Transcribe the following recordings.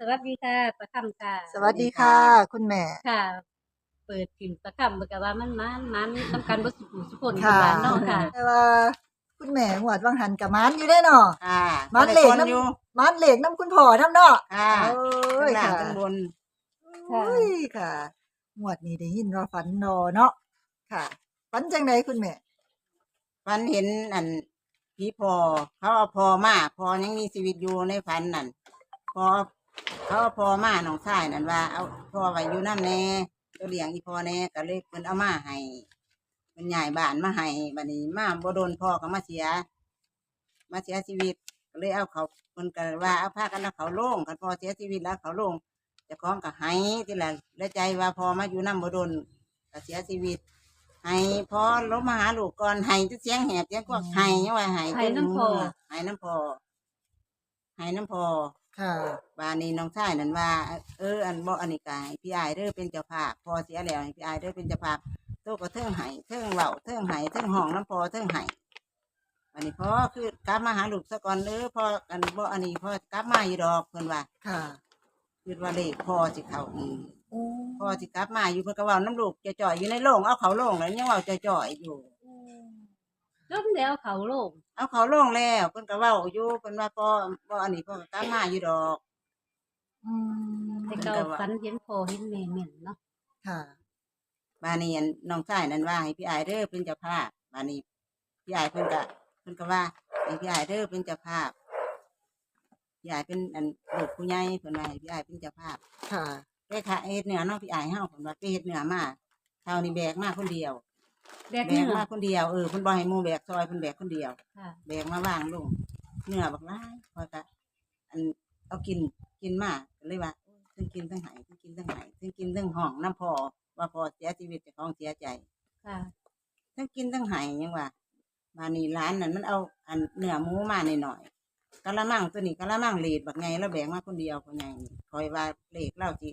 สวัสดีค่ะประคำค่ะ สวัสดีค่ะ คุณแม่ ค่ะ เปิดกินประคำเบิกว่ามันมันมันต้องการบ่สุขสุขคนค่ะบ้านเนาะค่ะ แต่ว่าคุณแม่หวดวังหันกับมันอยู่ได้เนาะค่ะมันเหล็กบ่ได้น้อยู่ำมันเหล็กน้ำคุณพ่อน้ำเนาะค่ะโอ้ยข้างล่างค่ะข้างบนค่ะโอ้ยค่ะหวดนี้ได้ยินว่าฝันนอเนาะค่ะฝันจังไดคุณแม่ฝันเห็นอันผีพอเขาเอาพอมาพอยังมีชีวิตอยู่ในฝันนั่นพอ เขาเอาพอมาน้องชายนั่นว่าเอาพอไว้อยู่น้ำแน่ตัวเลี้ยงอีพอแน่ก็เลยเพิ่นเอามาให้เพิ่นใหญ่บ้านมาให้บัดนี้มาบ่โดนพ่อก็มาเสีย มาเสียชีวิตก็เลยเอาเขาเพิ่นก็ว่าเอาพากันเอาเขาโล่งกันพอเสียชีวิตแล้วเขาโล่งเจะคล้าของกับไห้ที่ละแล้วใจว่าพอมาอยู่น้ำบ่โดนก็เสียชีวิตให้พอลงมาหาลูกก่อนให้จะเสียงแหบเสียงกวักให้ยังว่าให้ให้น้ำพอให้น้ำพอให้น้ำพอ ค่ะ บานนี้น้องชายนั่นว่า เอออันบ่อันนี้กายพี่อายเด้อเป็นเจ้าภาพพอเสียแล้วให้พี่อายเด้อเป็นเจ้าภาพโตก็เทิงไห้เทิงเว้าเทิงไห้เทิงห้องน้ำพอเทิงไห้อันนี้พอคือกลับมาหาลูกซะก่อนเด้อพออันบ่อันนี้พอกลับมาอยู่ดอกเพิ่นว่าค่ะคือว่าเลขพอสิเข้าอีกโอ้พอสิกลับมาอยู่เพิ่นก็เว้าน้ำลูกจ่อยๆอยู่ในโรงเอาเขาโรงแล้วยังเว้าจ่อยๆอยู่ ล้มแล้วเขาโลงเอาเขาลงแล้วเพิ่นก็เว้าอยู่เพิ่นว่าพ่อบ่อันนี้พ่อก็ตามมาอยู่ดอกอืมแต่เก่าฝันเห็นพ่อเห็นแม่เหม็นเนาะค่ะบานี้อันน้องชายนั่นว่าให้พี่อายเด้อเป็นเจ้าภาพบานี้พี่อายเพิ่นก็เพิ่นก็ว่าให้พี่อายเด้อเป็นเจ้าภาพพี่อายเป็นอันลูกผู้ใหญ่เพิ่นว่าให้พี่อายเป็นเจ้าภาพค่ะแก่ค่ะเฮ็ดเหนือเนาะพี่อายเฮาเพิ่นว่าไปเฮ็ดเหนือมาเท่านี้แบกมาคนเดียว แบกแบเนื้กอมาคนเดียวเออเพิ่นบ่ให้หมู่แบกซอยเพิ่นแบกคนเดียวค่ะแบกมาวางลงเนื้อบักหลายพอจะอันเอากินกินมาก็เลยว่าโอ้ยทั้งกินทั้งหายทั้งกินทั้งหายทั้งกินทั้งห้องน้ำพอว่าพอเสียชีวิตเจากของเสียใจค่ะ ทั้งกินทั้งหายยังว่ามานี่ร้านนั้นมันเอาอันเนื้อหมูมาหน่อยๆกะละมังตัวนี้กะละมังเลดบักไงแล้วแบกมาคนเดียวคนใหญ่นี่คอยว่าเลดเล่าสิ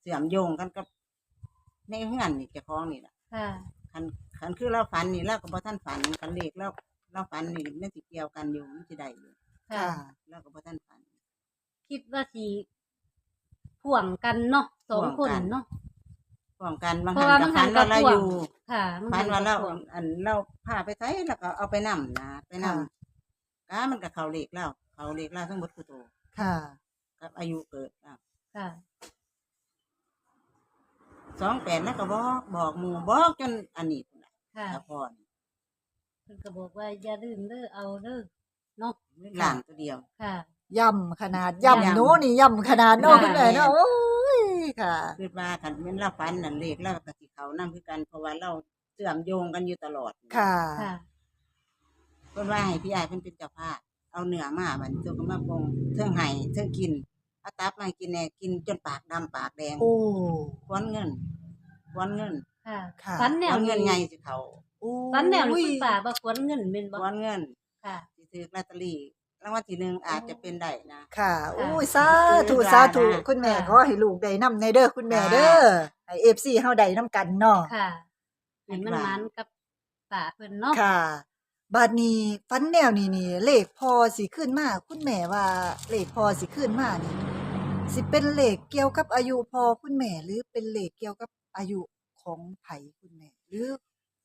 เสื่อมโยงกันกับในเฮือนนี่เจ้าของนี่แหละค่ะ คันคันคือเราฝันนี่เราก็บ่ท่านฝันคันเลขเราเราฝันนี่มันสิเกี่ยวกันอยู่มันสิได้อยู่ค่ะค่ะ เราก็บ่ทันฝันคิดว่าสิพ่วงกันเนาะสองคนพ่วงกันเนาะพร้อมกันบางเพหัราะนว่ากับบางหัฝันนก็ว่าเราพ่วงอยู่ค่ะฝันว่าเราพ่วงอันเราพาไปไสแล้วก็เอาไปนํนะไปนํค่ะก้ามันก็เข้าเลขแล้วเข้าเลขแล้วทั้งหมดคือโตค่ะ กับอายุเกิดอะ ค่ะ28แล้วก็บอกบอกหมู่บอกจนอันนี้พุ่นน่ะค่ะตาพรเพิ่นก็บอกว่าอย่าลืมเด้อเอาเด้อเนาะหลังตัวเดียว ค่ะ ย่ำขนาดย่ำย่ำ หนูนี่ย่ำขนาดเนาะค่ะคุณแม่เนาะโอ้ยค่ะคิดว่าคันแม่นเราฝันนั่นเลขเราก็สิเข้านํคือกันเพราะว่าเราเชื่อมโยงกันอยู่ตลอดค่ะ ค่ะ เพิ่นว่าให้พี่อายเพิ่นเป็นเจ้าภาพเอาเนื้อมาบัดนี้ตัวก็มาปรุงเทิงไห้เทิงกิน เอาตับมาให้กินแหน่กินจนปากดำปากแดงโอ้ ควนเงินควนเงินค่ะค่ะ ฝันแนคววนเงินใหญ่สิเขาโอ้ฝันแนวนี้อุ้ยคุณป้าบ่ควรเงินแม่นคบ่วนเงินค่ะ สิถือลอตเตอรี่รางวัลที่หนึ่งอาจจะเป็นได้นะ ค่ะโอ้ยค่ะสาธุคือสาธุว่านะคุณแม่ค่ะ ขอให้ลูกได้นำในเด้อคุณแม่เด้อให้ FC เฮาได้นํกันเนาะค่ะให้มันมันกับป้าเพิ่นเนาะค่ะ บาดนี้ฟันแนวนี้นี่เลขพอสิขึ้นมาคุณแม่ว่าเลขพอสิขึ้นมานี่ สิเป็นเลขเกี่ยวกับอายุพอคุณแม่ หรือเป็นเลขเกี่ยวกับอายุของไผคุณแม่ หรือ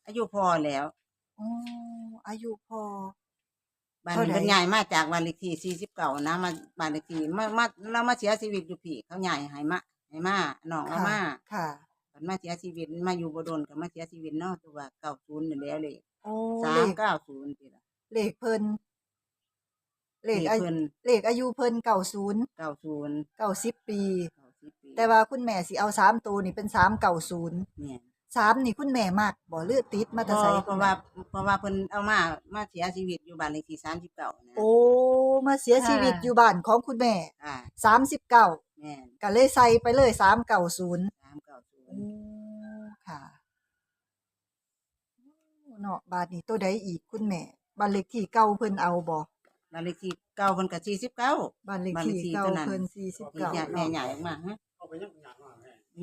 อายุพอแล้วอ๋ออายุพอบ้านเท่านี้ใดเป็นใหญ่มาจากบ้านเลขที่สี่สิบเก้านะมาบ้านเลขที่มามาเรามาเสียชีวิตอยู่พี่เขาใหญ่ให้มาให้มาน้องเอามาค่ะบัดมาเสียชีวิตมาอยู่บ่โดนก็มาเสียชีวิตเนาะตัวเก้าศูนย์นี่แหล้วเลยโอ้สาเลมขเก้าศูนย์ทีละเลขเพิ่น เลขเลขอายุเพิ่นเลขอายุเพิ่นเก่าศูนย์เก้าศูนย์เก่าสิบปี เก้าสิบปีแต่ว่าคุณแม่สิเอาสามตัวนี่เป็นสามเก่าศูนย์เนี่ยสามนี่คุณแม่มักบ่เลือดติดมาเพแต่ราะไสเพราะว่าเพราะว่าเพิ่นเอามามาเสียชีวิตอยู่บ้านเลขที่สามสิบเก้านะโอ้มาเสียชีวิตอยู่บ้านของคุณแม่อ่าสามสิบเก้าแม่นก็เลยใส่ไปเลยสามเก่าศูนย์ สามเก้าศูนโอ้ย์ค่ะเนาะบาทนี้ตัวใดอีกคุณแม่บ้านเลขที่เก่าเพิ่นเอาบ่ บ้านเลขที่เก้าเพิ่นก็สี่สิบเก้า บ้านเลขบ้านเลที่ขที่เก่าตัวนั้น เพิ่นสี่สิบที่เก้า ใหญ่แม่ใหญ่มากฮะ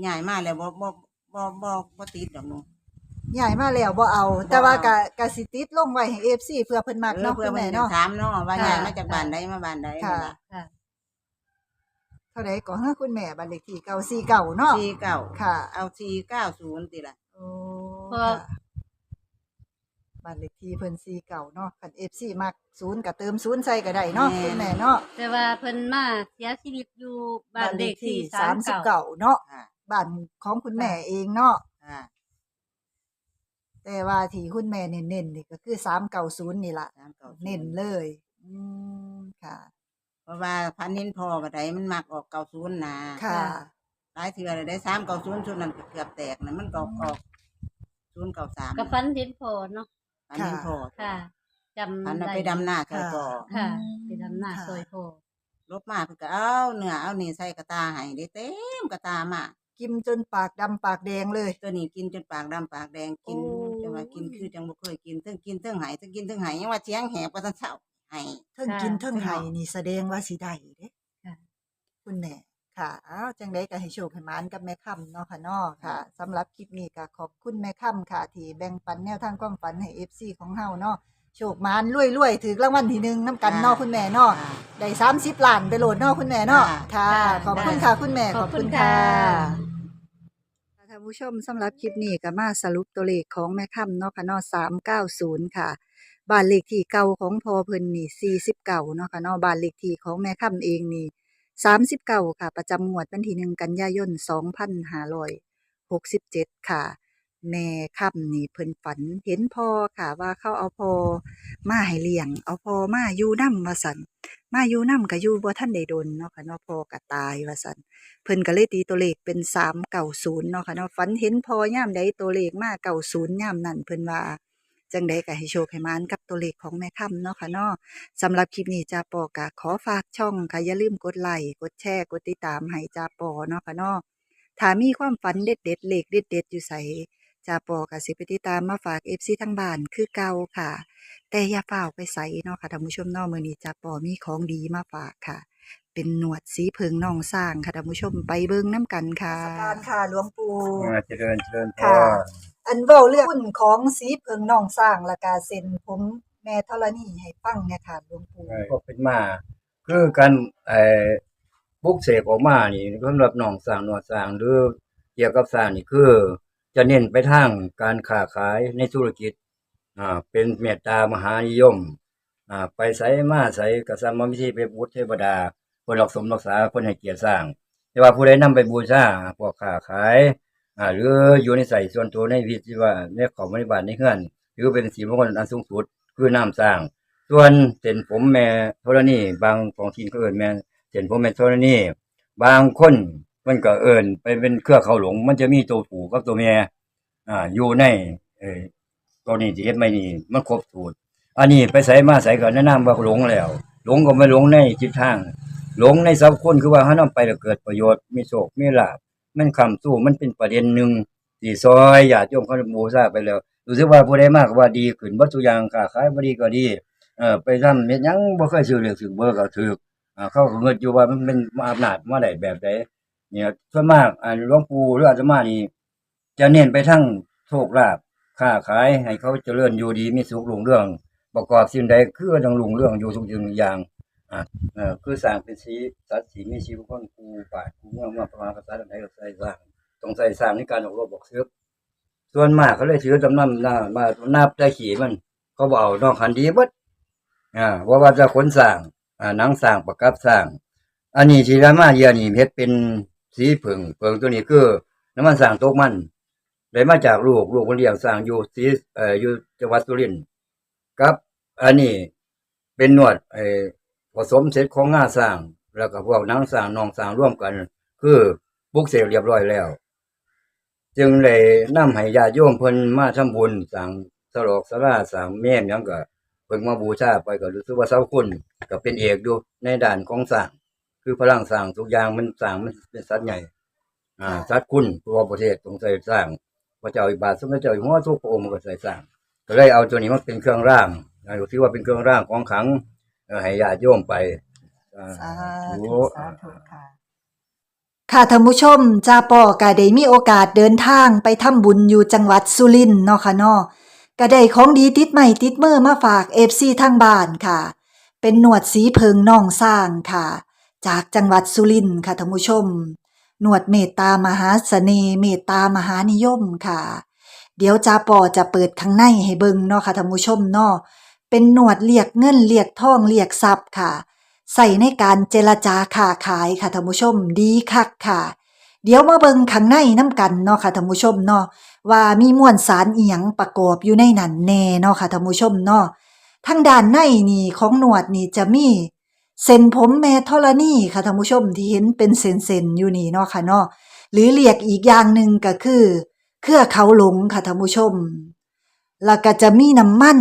ใหญ่มากแล้วบ่บ่บ่บ่บ่ติดดอกหนู ใหญ่มาแล้วบ่เอา แต่ว่ากะกะสิติดลงไว้ให้ FC เพื่อเพิ่นมักเออเนาะเพื่คุอณเพิ่แม่นจะเนาะ ถามเนาะว่าค่ะ ใหญ่มาจากบ้านใดมาบ้านใดค่ะนั่นล่ะค่ะ เท่าใดก็ฮะคุณแม่บ้านเลขที่เก่า49เนาะ สี่เก้าค่ะ เอาสี่เก้าศูนย์ติละโอ้เพราะค่ะ บ้านเลขที่เพิ่น49เนาะคัน FC มัก0ก็เติม0ใส่ก็ได้เนาะคุณแม่เนาะแต่ว่าเพิ่นมาเสียชีวิตอยู่บ้านเลขที่บ้านเลข39 39เนาะค่ะบ้านของคุณแม่เองเนาะค่ะแต่ว่าที่คุณแม่เน้นๆนี่ก็คือ390นี่ล่ะสามเก้าเน้นเลย อืมค่ะ เพราะว่าพันนินพอบัดใดมันมักออกเก้าศูนย์นะค่ะหลายเทื่อเลยได้สามเก้าศูนย์ชุดนั้นก็เกือบแตกนะมันก็ออกศูนย์เก้าสามก็ฝันเห็นพอเนาะ พันนินพอค่ะจำพันน่ะได้ไปดำหน้าช่วยพอค่ะอืมไปดำหน้าค่ะซอยพอลบมาเพิ่นก็เอาเนื้อเอานี่ใส่กระตาให้ได้เต็มกระตามากิมจนปากดำปากแดงเลย ตัวนี้กินจนปากดำปากแดงกินโอ้จังว่ากินคือจังบ่เคยกินเทั้งกินเทั้งไหายเทั้งกินเทั้งไหายยังว่าเสียงแหบกว่าทันเช้าไหายเทิงกินเทิงไห้นี่แสดงว่าสิได้เด้ค่ะคุณแม่ ค่ะอ้าวจังไดก็ให้โชคให้หมานกับแม่ค่ำเนาะค่ะเนาะค่ะสำหรับคลิปนี้ก็ขอบคุณแม่ค่ำค่ะ ที่แบ่งปันแนวทางความฝันให้ FC ของเฮาเนาะโชคหมานรวยๆถือรางวัลที่หนึ่งน้ำกันเนาะคุณแม่เนาะค่ะได้30ล้านไปโหลดเนาะคุณแม่เนาะค่ะค่ะค่ะขอบคุณได้ค่ะคุณแม่ขอบคุณค่ะท่านผู้ชมสำหรับคลิปนี้ก็มาสรุปตัวเลขของแม่ค่ำเนาะค่ะเนาะ390ค่ะบ้านเลขที่เก่าของพอเพิ่นนี่49เนาะค่ะเนาะบ้านเลขที่ของแม่ค่ำเองนี่ 39 ค่ะ ประจำงวดวันที่ 1 กันยายน 2567 ค่ะ แม่ค่ำนี่เพิ่นฝันเห็นพ่อค่ะว่าเขาเอาพ่อมาให้เลี้ยง เอาพ่อมาอยู่นำว่าซั่นมาอยู่นำก็อยู่บ่ทันได้ดนเนาะค่ะเนาะพ่อก็ตายว่าซั่นเพิ่นก็เลยตีตัวเลขเป็น390เนาะค่ะเนาะฝันเห็นพ่อย่ามใดตัวเลขมา90ย่ามนั้นเพิ่นว่า จังใดก็ให้โชคให้มานกับตัวเลขของแม่ค่ำเนาะค่ะเนาะสำหรับคลิปนี้จาปอก็ขอฝากช่องค่ะอย่าลืมกดไลค์กดแชร์กดติดตามให้จาปอเนาะค่ะเนาะถ้ามีความฝันเด็ดๆเลขเด็ดๆอยู่ไสจาปอก็สิไปติดตามมาฝาก FC ทั้งบ้านคือเก่าค่ะ แต่อย่าเฝ้าไปไสเนาะค่ะท่านผู้ชมเนาะมื้อนี้จาปอมีของดีมาฝากค่ะ เป็นหนวดสีเพิงน้องสร้างค่ะท่านผู้ชมไปเบิ่งน้ำกันค่ะการค่ะหลวงปู่อ่าเจริญเชิญพค่ะรอันเว้าเรื่องหุ้นของสีเพิงน้องสร้างและกาเซ็นผมแม่ธรณีให้ฟังเนี่ยค่ะหลวงปู่ ก็เป็นมา คือการไอ้บุกเสกออกมานี่สำหรับน้องสร้างหนวดสร้างหรือเกี่ยวกับสร้างนี่คือ จะเน้นไปทางการค้าขายในธุรกิจอ่าเป็นเมตตามหานิยมอ่าไปไสมาไสกษัตริย์มิธีไปบูชเทวดา เพิ่นรักสมรักษาเพิ่นให้เกียรติสร้าง แต่ว่าผู้ใดนำไปบูชาพวกค้าขายอ่าหรืออยู่ในใส่ส่วนตัวในวิธีว่าในของบริบาลในเฮือน หรือเป็นสีมงคลอันสูงสุดคือน้ำสร้าง ส่วนเส้นผมแม่ธรณีบางของทีนก็เอินแม่เส้นผมแม่ธรณีบางคนมันก็เอินไปเป็นเครือเขาหลง มันจะมีตัวผูกับตัวแม่อ่าอยู่ในเออตัวนี้ที่เฮ็ดไม่นี่มันครบสูตรอันนี้ไปใส่มาใส่ก็แนะนำว่าหลงแล้ว หลงก็ไม่หลงในจิตทาง หลงในสัพคนคือว่าเฮานำไปแล้วเกิดประโยชน์มีโชคมีลาภมันคำสู้มันเป็นประเด็นหนึ่งที่ซอยญาติโยมเขาบูชาไปแล้วรู้สึกว่าผู้ใดมากก็ว่าดีขึ้นบ่ทุกอย่างค้าขายบ่ดีก็ดีเออไปทำเฮ็ดหยังบ่เคยซื้อเลขซื้อเบอร์ก็ถูกอ่าเขาก็เงินอยู่ว่ามันเป็นอำนาจมาได้แบบใดเนี่ยส่วนมากอันหลวงปู่หรืออาตมานี่จะเน้นไปทั้งโชคลาภค้าขายให้เขาเจริญอยู่ดีมีสุขรุ่งเรือง ประกอบสิ่งใดคือต้องรุ่งเรืองอยู่ทุกสิ่งทุกอย่าง เออคือสร้างเป็นสีสัตว์สีมีชีวิตคนกูป่าดกูเมืองมาประมาณภาษาใดก็ใส่สร้างต้องใส่สร้างในการออกรบบอกซื้อส่วนมากเขาเลยถือจำนำหน้ามานับได้ขี่มัน เขาบอกเอานอกคันดีบดอ่าว่าว่าจะขนสร้างอ่านังสร้างประกับสร้าง อันนี้ที่รามาเยียนี่เฮ็ดเป็นสีผึ่งเผึ่งตัวนี้คือน้ำมันสร้างโต๊กมันได้มาจากลูกลูกคนเลี้ยงสร้างอยู่สีเอ่ออยู่จังหวัดสุรินทร์ครับ อันนี้เป็นนวดไอ ผสมเสร็จของงาสร้าง แล้วก็พวกนังสร้างนองสร้างร่วมกัน คือปลุกเสกเรียบร้อยแล้ว จึงเลยนำให้ญาติโยมเพิ่นมาทำบุญสร้างสลอกสลาสร้างแม่มยังก็เพิ่นมาบูชาไปก็รู้สึกว่าเสาคุณก็เป็นเอกอยู่ในด้านของสร้าง คือพลังสร้างทุกอย่างมันสร้างมันเป็นสัตว์ใหญ่ อ่าสัตว์คุณตัวประเทศต้องใส่สร้างพระเจ้าอิบาสมเด็จเจ้าอยู่หัวทุกพระองค์มันก็ใส่สร้าง ก็เลยเอาตัวนี้มาเป็นเครื่องร่างอ่าถือว่าเป็นเครื่องร่างของขัง เอ่อให้ญาติโยมไปอ่า สาธุธุสาธุค่ะ ค่ะท่านผู้ชมจาปอก็ได้มีโอกาสเดินทางไปทำบุญอยู่จังหวัดสุรินทร์เนาะค่ะเนาะก็ได้ของดีติดใหม่ติดมือมาฝาก FC ทางบ้านค่ะ เป็นหนวดสีเพิงน่องสร้างค่ะ จากจังหวัดสุรินทร์ค่ะท่านผู้ชม หนวดเมตตามหาเสน่ห์เมตตามหานิยมค่ะ เดี๋ยวจาปอจะเปิดข้างในให้เบิ่งเนาะค่ะท่านผู้ชมเนาะ เป็นหนวดเรียกเงินเรียกทองเรียกทรัพย์ค่ะ ใส่ในการเจรจาค้าขายค่ะท่านผู้ชมดีคักค่ะ เดี๋ยวมาเบิงข้างในน้ำกันเนาะค่ะท่านผู้ชมเนาะว่ามีมวลสารเอียงประกอบอยู่ในนั้นแน่เนาะค่ะท่านผู้ชมเนาะทางด้านในนี่ของหนวดนี่จะมีเส้นผมแม่ธรณีค่ะท่านผู้ชมที่เห็นเป็นเส้นๆอยู่นี่เนาะค่ะเนาะหรือเรียกอีกอย่างหนึ่งก็คือ เครือเขาหลงค่ะท่านผู้ชม แล้วก็จะมีน้ำมัน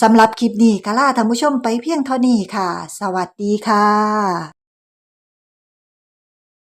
สำหรับคลิปนี้ก็ลาท่านผู้ชมไปเพียงเท่านี้ค่ะ สวัสดีค่ะ